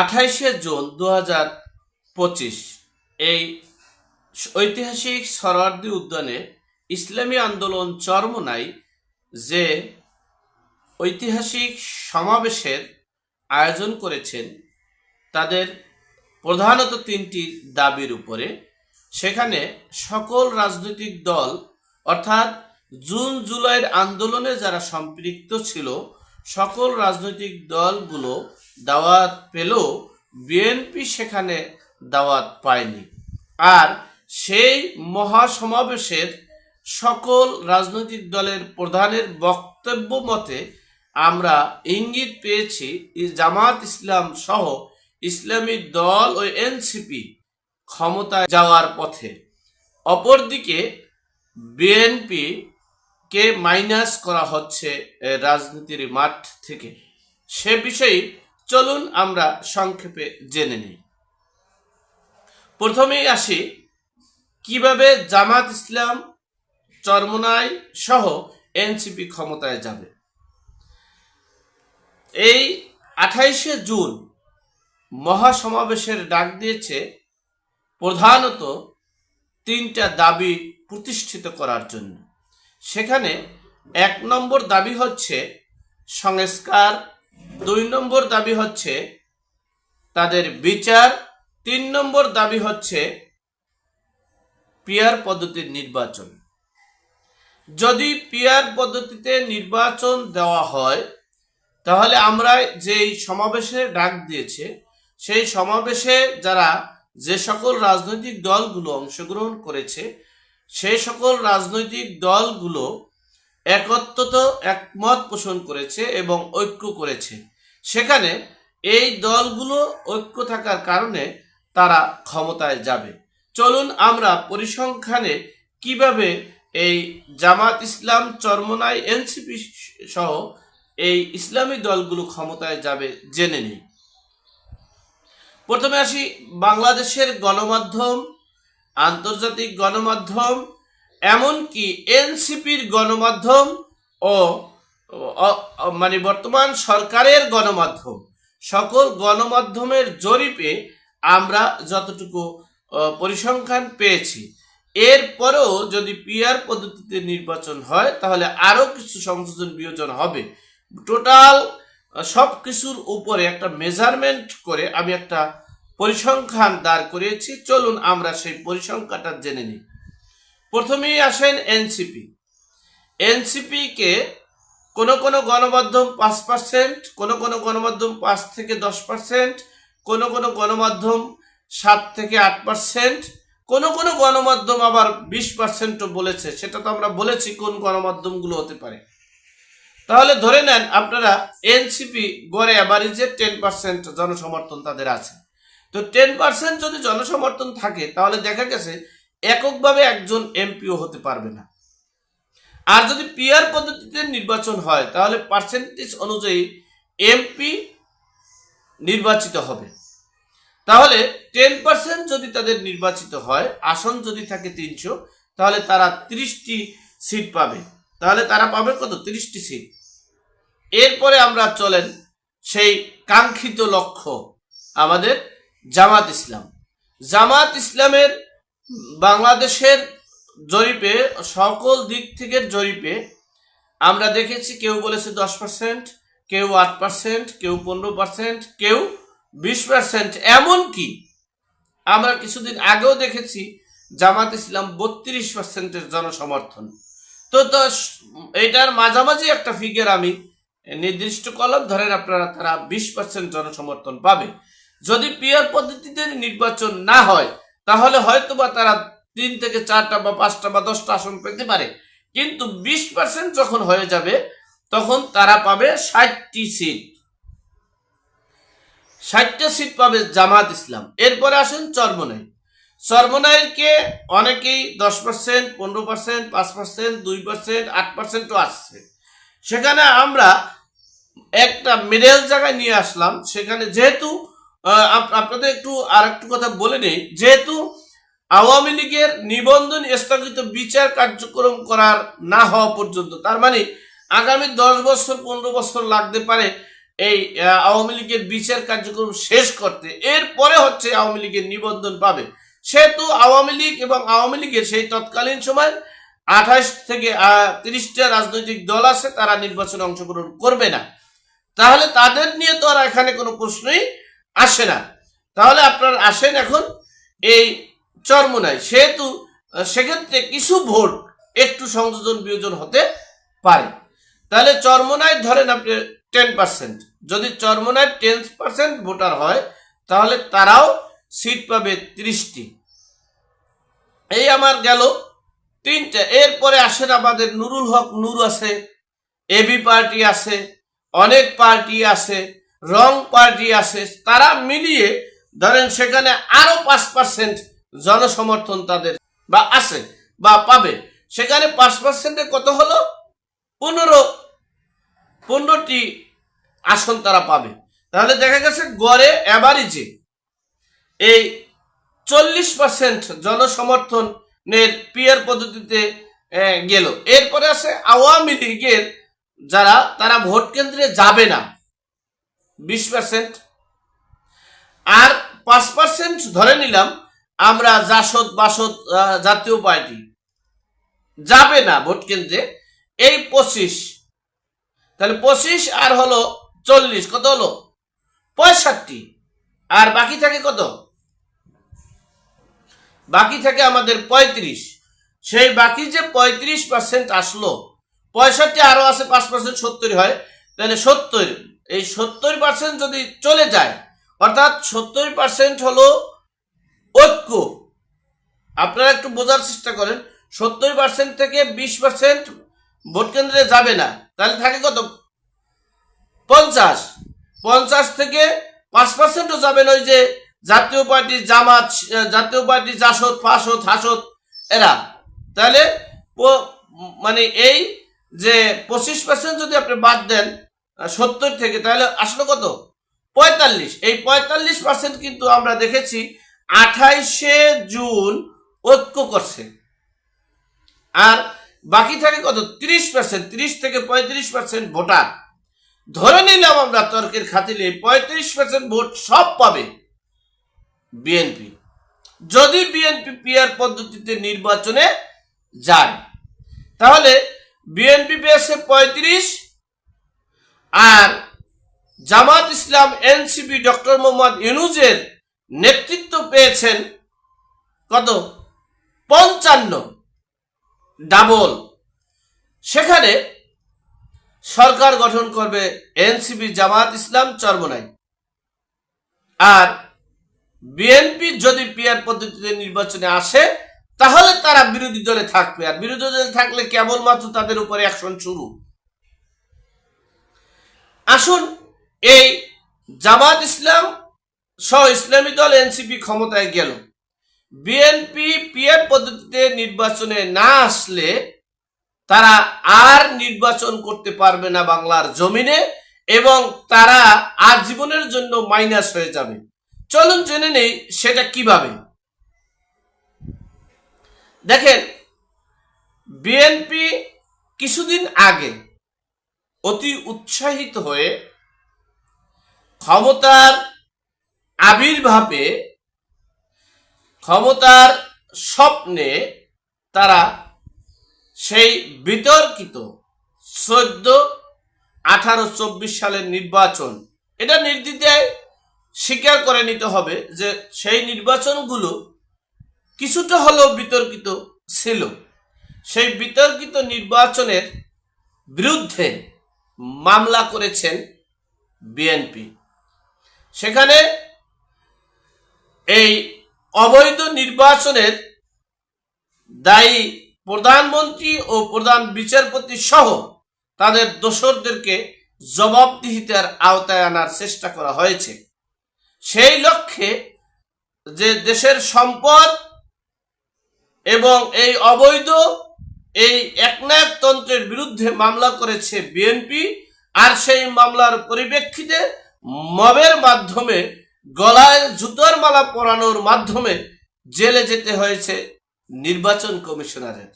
আঠাইশে June দু হাজার পঁচিশ, এই ঐতিহাসিক সরোয়ার্দী উদ্যানে ইসলামী আন্দোলন চরমনাই যে ঐতিহাসিক সমাবেশের আয়োজন করেছেন, তাদের প্রধানত তিনটি দাবির উপরে। সেখানে সকল রাজনৈতিক দল, অর্থাৎ জুন জুলাইয়ের আন্দোলনে যারা সম্পৃক্ত ছিল, সকল রাজনৈতিক দলগুলো দাওয়াত পেলেও বিএনপি সেখানে দাওয়াত পায়নি। আর সেই মহাসমাবেশের সকল রাজনৈতিক দলের প্রধানের বক্তব্য মতে আমরা ইঙ্গিত পেয়েছি জামাত ইসলাম সহ ইসলামী দল ও এনসিপি ক্ষমতায় যাওয়ার পথে। অপরদিকে বিএনপি কে মাইনাস করা হচ্ছে রাজনীতির মাঠ থেকে। সে বিষয়ে চলুন আমরা সংক্ষেপে জেনে নিই। প্রথমেই আসি, কীভাবে জামাত ইসলাম চরমনাই সহ এনসিপি ক্ষমতায় যাবে? এই আঠাইশে জুন মহাসমাবেশের ডাক দিয়েছে প্রধানত তিনটা দাবি প্রতিষ্ঠিত করার জন্য। সেখানে এক নম্বর দাবি হচ্ছে সংস্কার দুই নম্বর দাবি হচ্ছে তাদের বিচার। তিন নম্বর দাবি হচ্ছে পিয়ার পদ্ধতির নির্বাচন। যদি পিয়ার পদ্ধতিতে নির্বাচন দেওয়া হয়, তাহলে আমরা যেই সমাবেশে ডাক দিয়েছে, সেই সমাবেশে যারা যে সকল রাজনৈতিক দলগুলো অংশগ্রহণ করেছে, সেই সকল রাজনৈতিক দলগুলো একত্রত একমত পোষণ করেছে এবং ঐক্য করেছে। সেখানে এই দলগুলো ঐক্য থাকার কারণে তারা ক্ষমতায় যাবে। চলুন আমরা পরিসংখ্যানে কীভাবে এই জামাত ইসলাম, চরমনাই, এনসিপি সহ এই ইসলামী দলগুলো ক্ষমতায় যাবে জেনে নিই। প্রথমে আসি বাংলাদেশের গণমাধ্যম, আন্তর্জাতিক গণমাধ্যম, এমনকি এনসিপির গণমাধ্যম ও মানে বর্তমান সরকারের গণমাধ্যম। সকল গণমাধ্যমের জরিপে আমরা যতটুকু পরিসংখ্যান পেয়েছি। এরপরেও যদি পিআর পদ্ধতিতে নির্বাচন হয়, তাহলে আরও কিছু সংযোজন বিয়োজন হবে। টোটাল সব কিছুর উপরে একটা মেজারমেন্ট করে আমি একটা পরিসংখ্যান দাঁড় করিয়েছি। চলুন আমরা সেই পরিসংখ্যাটা জেনে নিই। প্রথমেই আসেন এনসিপি। এনসিপিকে কোনো কোনো গণমাধ্যম পাঁচ পার্সেন্ট কোনো কোনো গণমাধ্যম পাঁচ থেকে দশ পার্সেন্ট কোনো কোনো গণমাধ্যম সাত থেকে আট পার্সেন্ট কোনো কোনো গণমাধ্যম আবার বিশ পার্সেন্টও বলেছে। সেটা তো আমরা বলেছি কোন গণমাধ্যমগুলো হতে পারে। তাহলে ধরে নেন আপনারা এনসিপি গড়ে অ্যাভারেজে টেন পার্সেন্ট জনসমর্থন তাদের আছে। তো টেন পার্সেন্ট যদি জনসমর্থন থাকে, তাহলে দেখা গেছে এককভাবে একজন এমপিও হতে পারবে না। আর যদি পিয়ার পদ্ধতিতে নির্বাচন হয়, তাহলে পার্সেন্টেজ অনুযায়ী এমপি নির্বাচিত হবে। তাহলে টেন পার্সেন্ট যদি তাদের নির্বাচিত হয়, আসন যদি থাকে তিনশো, তাহলে তারা তিরিশটি সিট পাবে। তাহলে তারা পাবে কত? তিরিশটি সিট। এরপরে আমরা চলেন সেই কাঙ্ক্ষিত লক্ষ্য, আমাদের জামাত ইসলাম। জামাত ইসলামের বাংলাদেশের জরিপে, সকল দিক থেকে জরিপে আমরা দেখেছি কেউ বলেছে দশ পার্সেন্ট কেউ আট পার্সেন্ট কেউ পনেরো পার্সেন্ট কেউ বিশ পার্সেন্ট এমনকি আমরা কিছুদিন আগেও দেখেছি জামাত ইসলাম বত্রিশ পার্সেন্টের জনসমর্থন। তো তো এটার মাঝামাঝি একটা ফিগার আমি নির্দিষ্ট কলম, ধরেন আপনারা তারা বিশ পার্সেন্ট জনসমর্থন পাবে। যদি পিয়ার পদ্ধতিতে নির্বাচন না হয়, তাহলে হয়তোবা তারা তিন থেকে চারটা বা পাঁচটা বা দশটা আসন পেতে পারে। কিন্তু বিশ পার্সেন্ট যখন হয়ে যাবে, তখন তারা পাবে ষাটটি সিট। ষাটটা সিট পাবে জামাত ইসলাম। এরপরে আসেন চরমনাই। চরমনাইকে অনেকেই দশ পার্সেন্ট পনেরো পার্সেন্ট পাঁচ পার্সেন্ট দুই পার্সেন্ট আট পার্সেন্টও আসছে। সেখানে আমরা একটা মিডল জায়গায় নিয়ে আসলাম। সেখানে যেহেতু আপনাদের একটু আর একটু কথা বলে নেই। যেহেতু আওয়ামী লীগের নিবন্ধন স্থগিত বিচার কার্যক্রম করার না হওয়া পর্যন্ত, তার মানে আগামী দশ বছর, পনেরো বছর লাগতে পারে এই আওয়ামী লীগের বিচার কার্যক্রম শেষ করতে। এরপরে হচ্ছে আওয়ামী লীগের নিবন্ধন পাবে। সেহেতু আওয়ামী লীগ এবং আওয়ামী লীগের সেই তৎকালীন সময় আঠাশ থেকে তিরিশটা রাজনৈতিক দল আছে, তারা নির্বাচনে অংশগ্রহণ করবে না। তাহলে তাদের নিয়ে তো আর এখানে কোনো প্রশ্নই আসে না। তাহলে আপনার আসেন এখন এই চরমোনাই সেহেতু সেক্ষেত্রে কিছু ভোট একটু সংযোজন বিয়োজন হতে পারে। তাহলে চরমোনাই ধরেন আপনি টেন পার্সেন্ট যদি চরমোনাই টেন পার্সেন্ট ভোটার হয়, তাহলে তারাও সিট পাবে ত্রিশটি। এই আমার গেল তিনটে। এরপরে আসেন আমাদের নুরুল হক নূর আছে এবি পার্টি আছে, অনেক পার্টি আছে, রং পার্টি আছে। তারা মিলিয়ে ধরেন সেখানে আরও পাঁচ পার্সেন্ট জনসমর্থন তাদের বা আছে বা পাবে। সেখানে পাঁচ পার্সেন্টে কত হলো? পনেরো। পনেরোটি আসন তারা পাবে। তাহলে দেখা গেছে গড়ে অ্যাভারেজে এই চল্লিশ পার্সেন্ট জনসমর্থনের পিয়ার পদ্ধতিতে গেল। এরপরে আছে আওয়ামী লীগের যারা, তারা ভোট কেন্দ্রে যাবে না। বিশ পার্সেন্ট আর পাঁচ পার্সেন্ট ধরে নিলাম আমরা জাসদ বাসদ জাতীয় পার্টি। যাবে না ভোট কেন্দ্রে। এই পঁচিশ। তাহলে পঁচিশ আর হলো চল্লিশ, কত হলো? পঁয়ষট্টি। আর বাকি থাকে কত? বাকি থাকে আমাদের পঁয়ত্রিশ। সেই বাকি যে পঁয়ত্রিশ পার্সেন্ট আসলো, পঁয়ষট্টি আরও আছে, পাঁচ পার্সেন্ট সত্তর হয়। তাহলে সত্তর। এই সত্তর পার্সেন্ট যদি চলে যায়, অর্থাৎ সত্তর পার্সেন্ট হলো ঐক্য। আপনারা একটু বোঝার চেষ্টা করেন, সত্তর পার্সেন্ট থেকে বিশ পার্সেন্ট ভোট কেন্দ্রে যাবে না, তাহলে থাকে কত? পঞ্চাশ। পঞ্চাশ থেকে পাঁচ পার্সেন্টও যাবেন ওই যে জাতীয় পার্টি জামাত, জাতীয় পার্টি জাসদ, ফাসদ, হাসদ, এরা। তাহলে মানে এই যে পঁচিশ পার্সেন্ট যদি আপনি বাদ দেন, সত্তর থেকে, তাহলে আসলো কত? পঁয়তাল্লিশ। এই পঁয়তাল্লিশ পার্সেন্ট কিন্তু আমরা দেখেছি আঠাইশে জুন ঐক্য করছে। আর বাকি থাকে কত? তিরিশ পার্সেন্ট তিরিশ থেকে পঁয়ত্রিশ পার্সেন্ট ভোটার। ধরে নিলাম আমরা তর্কের খাতিলে পঁয়ত্রিশ পার্সেন্ট ভোট সব পাবে বিএনপি। যদি বিএনপি পিআর পদ্ধতিতে নির্বাচনে যায়, তাহলে বিএনপি পেয়েছে পঁয়ত্রিশ আর জামাত ইসলাম, এনসিপি, ডক্টর মোহাম্মদ ইনুজের নেতৃত্ব পেয়েছেন কত? পঞ্চান্ন ডাবল। সেখানে সরকার গঠন করবে এনসিপি জামাত ইসলাম চরমনাই। আর বিএনপি যদি পিয়ার পদ্ধতিতে নির্বাচনে আসে, তাহলে তারা বিরোধী দলে থাকবে। আর বিরোধী দলে থাকলে কেবলমাত্র তাদের উপরে অ্যাকশন শুরু। আসুন এই জামাত ইসলাম সহ ইসলামী দল এনসিপি ক্ষমতায় গেল। বিএনপি পিয়ার পদ্ধতিতে নির্বাচনে না আসলে তারা আর নির্বাচন করতে পারবে না বাংলার জমিনে এবং তারা আজীবনের জন্য মাইনাস হয়ে যাবে। চলুন জেনে নেই সেটা কীভাবে। দেখেন, বিএনপি কিছুদিন আগে অতি উৎসাহিত হয়ে ক্ষমতার আবির্ভাবে ক্ষমতার স্বপ্নে তারা সেই বিতর্কিত চোদ্দ, আঠারো, চব্বিশ সালের নির্বাচন। এটা নির্দ্বিধায় স্বীকার করে নিতে হবে যে সেই নির্বাচনগুলো কিছুটা হলেও বিতর্কিত ছিল। সেই বিতর্কিত নির্বাচনের বিরুদ্ধে মামলা করেছেন বিএনপি। সেখানে এই অবৈধ নির্বাচনের দায়ী প্রধানমন্ত্রী ও প্রধান বিচারপতি সহ তাদের দোসরদেরকে জবাবদিহিতার আওতায় আনার চেষ্টা করা হয়েছে। সেই লক্ষ্যে যে দেশের সম্পদ এবং এই অবৈধ, এই একনায়কতন্ত্রের বিরুদ্ধে মামলা করেছে বিএনপি, আর সেই মামলার পরিপ্রেক্ষিতে মবের মাধ্যমে গলায় জুতোর মালা পরানোর মাধ্যমে জেলে যেতে হয়েছে নির্বাচন কমিশনারের।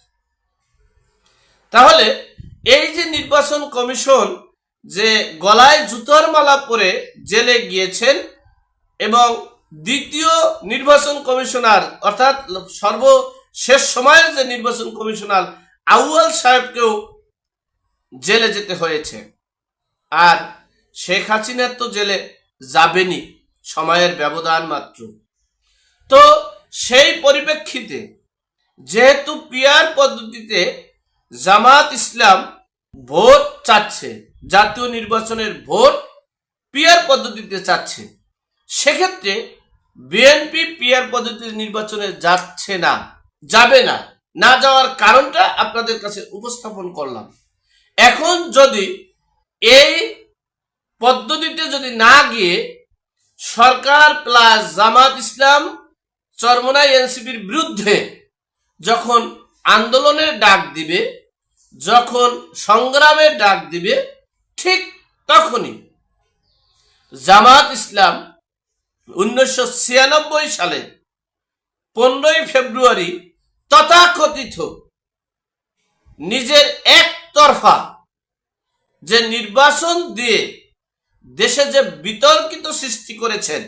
তাহলে এই যে নির্বাচন কমিশন যে গলায় জুতোর মালা পরে জেলে গিয়েছেন এবং দ্বিতীয় নির্বাচন কমিশনার অর্থাৎ সর্বশেষ সময়ের যে নির্বাচন কমিশনার আউয়াল সাহেবকেও জেলে যেতে হয়েছে। আর শেখ হাসিনার তো জেলে যাবেনি সময়ের ব্যবধান মাত্র। তো সেই পরিপ্রেক্ষিতে যেহেতু পিয়ার পদ্ধতিতে জামাত ইসলাম ভোট চাচ্ছে, জাতীয় নির্বাচনের ভোট পিয়ার পদ্ধতিতে চাচ্ছে, সেক্ষেত্রে বিএনপি পিয়ার পদ্ধতির নির্বাচনে যাচ্ছে না, যাবে না। না যাওয়ার কারণটা আপনাদের কাছে উপস্থাপন করলাম। এখন যদি এই পদ্ধতিতে যদি না গিয়ে সরকার প্লাস জামাত ইসলাম চরমনাই এনসিপির বিরুদ্ধে যখন আন্দোলনের ডাক দিবে, যখন সংগ্রামের ডাক দিবে, ঠিক তখনই জামাত ইসলাম উনিশশো ছিয়ানব্বই সালে পনেরোই ফেব্রুয়ারি তথাকথিত নিজের একতরফা যে নির্বাচন দিয়ে দেশে যে বিতর্কিত সৃষ্টি করেছেন,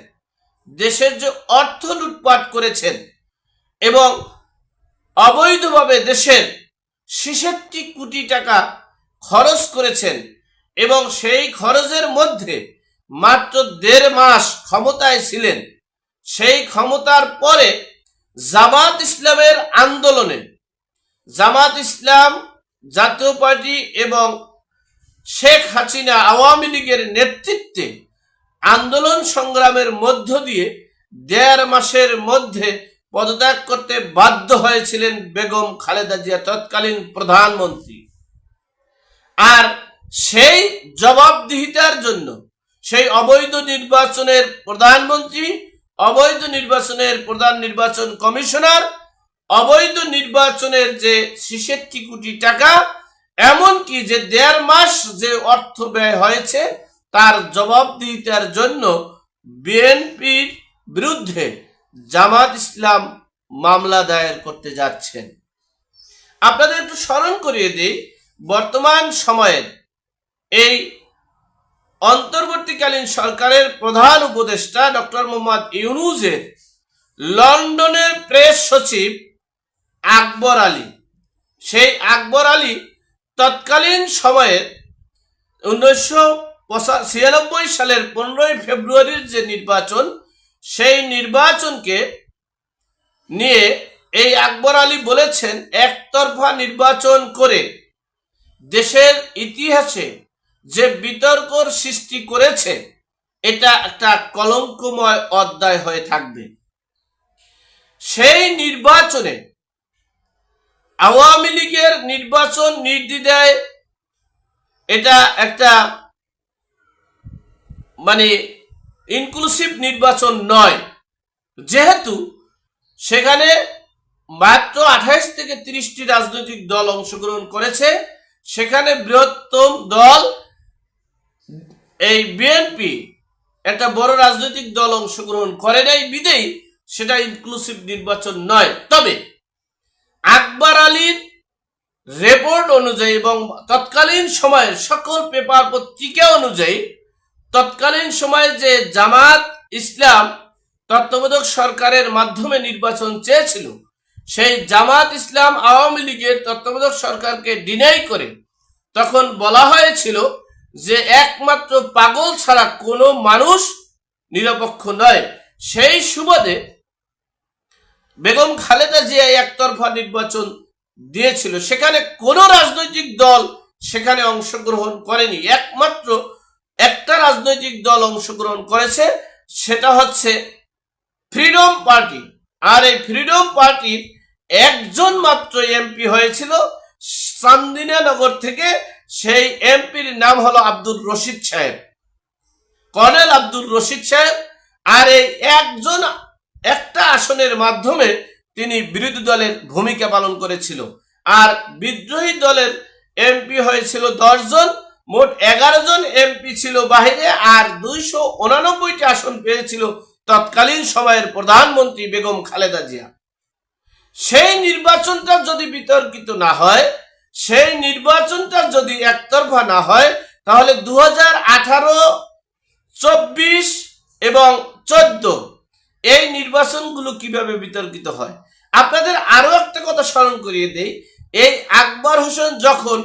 দেশের যে অর্থ লুটপাট করেছেন এবং অবৈধভাবে দেশের ছেষট্টি কোটি টাকা খরচ করেছেন এবং সেই খরচের মধ্যে মাত্র দেড় মাস ক্ষমতায় ছিলেন, সেই ক্ষমতার পরে জামাত ইসলামের আন্দোলনে, জামাত ইসলাম জাতীয় পার্টি এবং শেখ হাসিনা আওয়ামী লীগের নেতৃত্বে আন্দোলন সংগ্রামের মধ্য দিয়ে দেড় মাসের মধ্যে পদত্যাগ করতে বাধ্য হয়েছিলেন বেগম খালেদা জিয়া তৎকালীন প্রধানমন্ত্রী। আর সেই জবাবদিহিতার জন্য সেই অবৈধ নির্বাচনের প্রধানমন্ত্রী, অবৈধ নির্বাচনের প্রধান নির্বাচন কমিশনার, অবৈধ নির্বাচনের যে ছেষট্টি কোটি টাকা এমনকি যে দেড় মাস যে অর্থ ব্যয় হয়েছে, তার জবাবদিহিতার জন্য বিএনপির বিরুদ্ধে জামাত ইসলাম মামলা দায়ের করতে যাচ্ছেন। আপনাদের একটু স্মরণ করিয়ে দিই, বর্তমান সময়ের এই অন্তর্বর্তীকালীন সরকারের প্রধান উপদেষ্টা ডক্টর মোহাম্মদ ইউনুজের লন্ডনের প্রেস সচিব আকবর আলী। সেই আকবর আলী তৎকালীন সময়ের উনিশশো ছিয়ানব্বই সালের পনেরোই ফেব্রুয়ারির যে নির্বাচন, সেই নির্বাচনকে নিয়ে এই আকবর আলী বলেছেন, একতরফা নির্বাচন করে দেশের ইতিহাসে যে বিতর্কর সৃষ্টি করেছে, এটা একটা কলঙ্কময় অধ্যায় হয়ে থাকবে। সেই নির্বাচনে আওয়ামী লীগের নির্বাচন নির্দ্বিধায় এটা একটা মানে ইনক্লুসিভ নির্বাচন নয়। যেহেতু সেখানে মাত্র আঠাইশ থেকে তিরিশটি রাজনৈতিক দল অংশগ্রহণ করেছে, সেখানে বৃহত্তম দল এই বিএনপি, একটা বড় রাজনৈতিক দল অংশগ্রহণ করে নাই বিদেই সেটা ইনক্লুসিভ নির্বাচন নয়। তবে আকবর আলীর রেপোর্ট অনুযায়ী এবং তৎকালীন সময়ের সকল পেপার পত্রিকা অনুযায়ী, তৎকালীন সময়ে যে জামাত ইসলাম তত্ত্বাবধায়ক সরকারের মাধ্যমে নির্বাচন চেয়েছিল, সেই জামাত ইসলাম আওয়ামী লীগের তত্ত্বাবধায়ক সরকারকে ডিনাই করে তখন বলা হয়েছিল যে একমাত্র পাগল ছাড়া কোনো মানুষ নিরপেক্ষ নয়। সেই সুবাদে বেগম খালেদা জিয়া একতরফা নির্বাচন দিয়েছিল। সেখানে কোনো রাজনৈতিক দল সেখানে অংশগ্রহণ করেনি। একমাত্র একটা রাজনৈতিক দল অংশগ্রহণ করেছে, সেটা হচ্ছে ফ্রিডম পার্টি আর এই ফ্রিডম পার্টির একজন মাত্র এমপি হয়েছিল চান্দিনানগর থেকে, সেই এমপির নাম হলো আব্দুল রশিদ সাহেব। কর্নেল আব্দুল রশিদ সাহেব আর এই একজন আসনের মাধ্যমে তিনি বিরোধী দলের ভূমিকা পালন করেছিল। আর বিদ্রোহী দলের এমপি হয়েছিল দশজন মোট এগারো জন এমপি ছিল বাহিরে, আর দুইশো উনানব্বইটি আসন পেয়েছিল তৎকালীন সময়ের প্রধানমন্ত্রী বেগম খালেদা জিয়া। সেই নির্বাচনটা যদি বিতর্কিত না হয়, সেই নির্বাচনটা যদি একতরফা না হয়, তাহলে দু হাজার আঠারো, চব্বিশ এবং চোদ্দ এই নির্বাচনগুলো কীভাবে বিতর্কিত হয়? আপনাদের আরও একটা কথা স্মরণ করিয়ে দেই। এই আকবর হোসেন যখন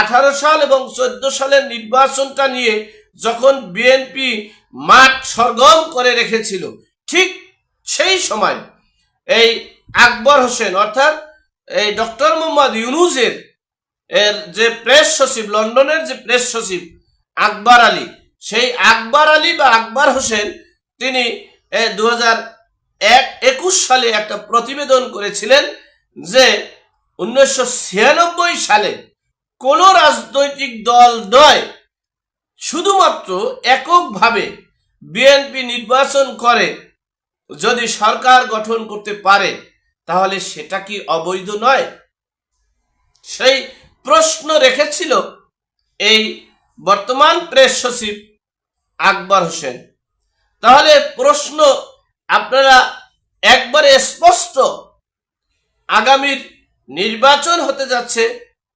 আঠারো সাল এবং চোদ্দ সালের নির্বাচনটা নিয়ে যখন বিএনপি মাঠ সরগম করে রেখেছিল, ঠিক সেই সময় এই আকবর হোসেন অর্থাৎ এই ডক্টর মোহাম্মদ ইউনুজের এর যে প্রেস সচিব, লন্ডনের যে প্রেস সচিব আকবর আলী, সেই আকবর আলী বা আকবর হোসেন তিনি দু একুশ সালে একটা প্রতিবেদন করেছিলেন যে উনিশশো ছিয়ানব্বই সালে কোন রাজনৈতিক দল নয়, শুধুমাত্র এককভাবে বিএনপি নির্বাচন করে। যদি সরকার গঠন করতে পারে, তাহলে সেটা কি অবৈধ নয়? সেই প্রশ্ন রেখেছিল এই বর্তমান প্রেস সচিব আকবর হোসেন। তাহলে প্রশ্ন আপনারা একবারে স্পষ্ট। আগামীর নির্বাচন হতে যাচ্ছে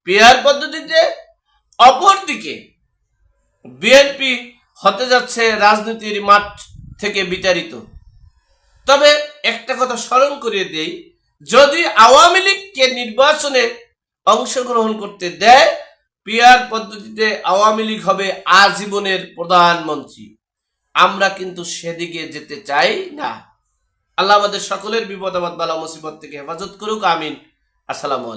পিয়ার পদ্ধতিতে, অপরদিকে বিএনপি হতে যাচ্ছে রাজনীতির মাঠ থেকে বিতাড়িত। তবে একটা কথা স্মরণ করিয়ে দেই, যদি আওয়ামী লীগকে নির্বাচনে অংশগ্রহণ করতে দেয় পিয়ার পদ্ধতিতে আওয়ামী লীগ হবে আজীবনের প্রধানমন্ত্রী। আমরা কিন্তু সেদিকে যেতে চাই না। আল্লাহ আমাদের সকলের বিপদ আবাদ বালা মুসিবত থেকে হেফাজত করুক, আমিন। আসসালামু আলাইকুম।